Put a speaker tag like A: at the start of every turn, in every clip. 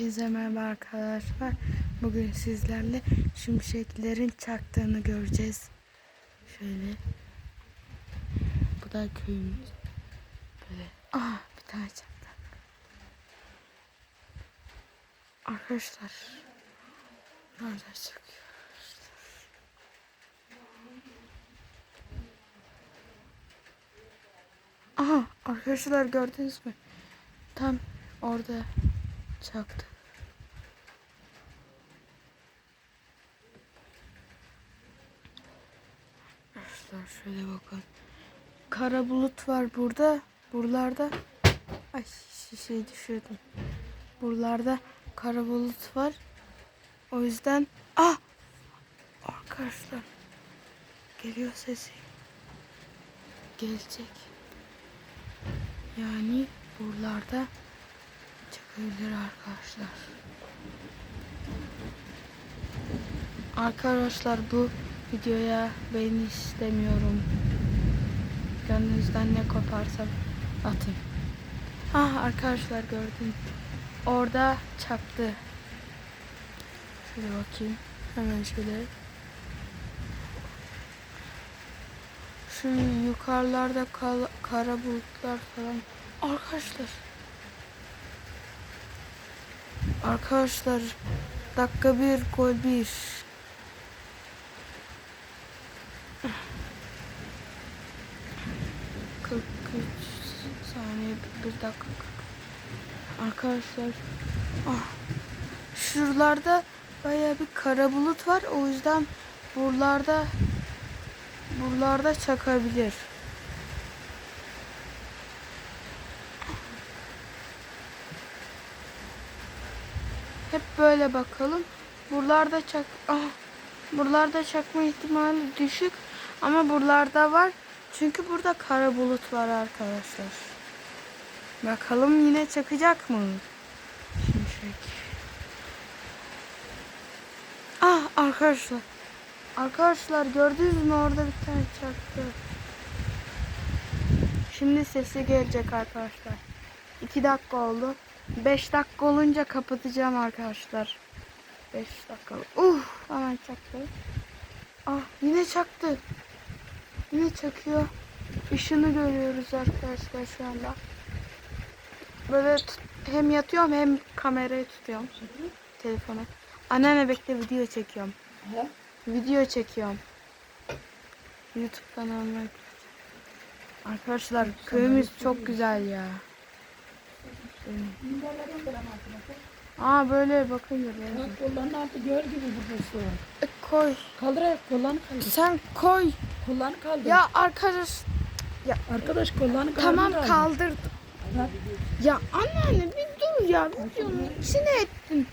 A: Hepinize merhaba arkadaşlar. Bugün sizlerle şimşeklerin çaktığını göreceğiz. Şöyle. Bu da köyümüz. Böyle. Aa bir tane çaktı. Arkadaşlar. Nerede çakıyor? Aha arkadaşlar gördünüz mü? Tam orada çaktı. Arkadaşlar şöyle bakın. Kara bulut var burada. Buralarda. Ay şişeyi düşürdüm. Buralarda kara bulut var. O yüzden ah arkadaşlar geliyor sesi. Gelecek. Yani buralarda çıkabilir arkadaşlar. Arkadaşlar bu videoya beğeni istemiyorum. Gönlünüzden ne koparsa atın. Ah arkadaşlar gördüm. Orada çaktı. Şöyle bakayım. Hemen şöyle. Şu yukarılarda kal- kara bulutlar falan. Arkadaşlar. Arkadaşlar dakika bir gol bir. Saniye bir dakika. Arkadaşlar ah, şuralarda baya bir kara bulut var o yüzden buralarda buralarda çakabilir. Hep böyle bakalım. Buralarda çak ah, buralarda çakma ihtimali düşük ama buralarda var. Çünkü burada kara bulut var arkadaşlar. Bakalım yine çakacak mı? Şimşek. Ah arkadaşlar. Arkadaşlar gördünüz mü orada bir tane çaktı. Şimdi sesi gelecek arkadaşlar. 2 dakika oldu. 5 dakika olunca kapatacağım arkadaşlar. 5 dakika. Uh, hemen çaktı. Ah yine çaktı. Yine çakıyor. Işını görüyoruz arkadaşlar şu anda. Böyle hem yatıyorum hem kamerayı tutuyorum. Telefonu. Anneanne bekle video çekiyorum.
B: He?
A: Video çekiyorum. YouTube kanalıma. Arkadaşlar köyümüz çok güzel ya. Aa böyle bakınca böyle.
B: Bak kollarını altı gör gibi burası.
A: E, koy.
B: Kaldır ayak kollarını kaldır.
A: Sen koy.
B: Kollarını kaldır.
A: Ya arkadaş
B: Arkadaş kollarını kaldır.
A: tamam
B: kaldır.
A: kaldırdım. Ya anneanne bir dur ya. Videonun içine ettin.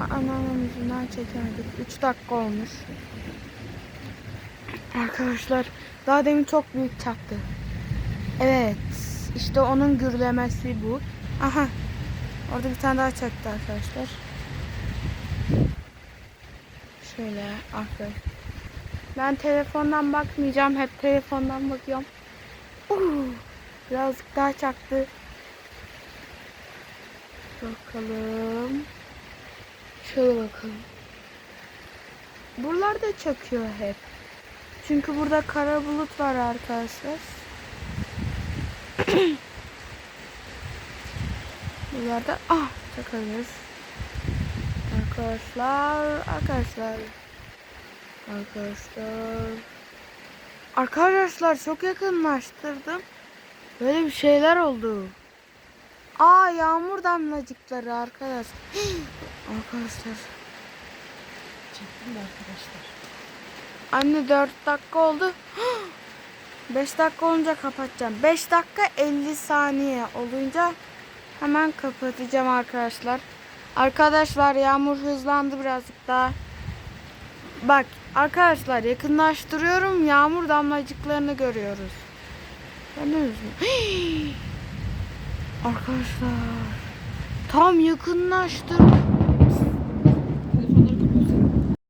A: Anneannem yüzünden çekemedik. 3 dakika olmuş. Arkadaşlar daha demin çok büyük çaktı. Evet. işte onun gürlemesi bu. Aha. Orada bir tane daha çaktı arkadaşlar. Şöyle arkadaşlar. Ben telefondan bakmayacağım. Hep telefondan bakıyorum. Uh, birazcık daha çaktı. Bakalım. Şöyle bakalım. Buralarda çakıyor hep. Çünkü burada kara bulut var arkadaşlar. Buralarda ah çakıyoruz. Arkadaşlar, arkadaşlar. Arkadaşlar. Arkadaşlar çok yakınlaştırdım. Böyle bir şeyler oldu. Aa yağmur damlacıkları arkadaş. arkadaşlar.
B: Çektim de arkadaşlar.
A: Anne 4 dakika oldu. 5 dakika olunca kapatacağım. 5 dakika 50 saniye olunca hemen kapatacağım arkadaşlar. Arkadaşlar yağmur hızlandı birazcık daha. Bak arkadaşlar yakınlaştırıyorum. Yağmur damlacıklarını görüyoruz. Gördünüz mü? Arkadaşlar tam yakınlaştır.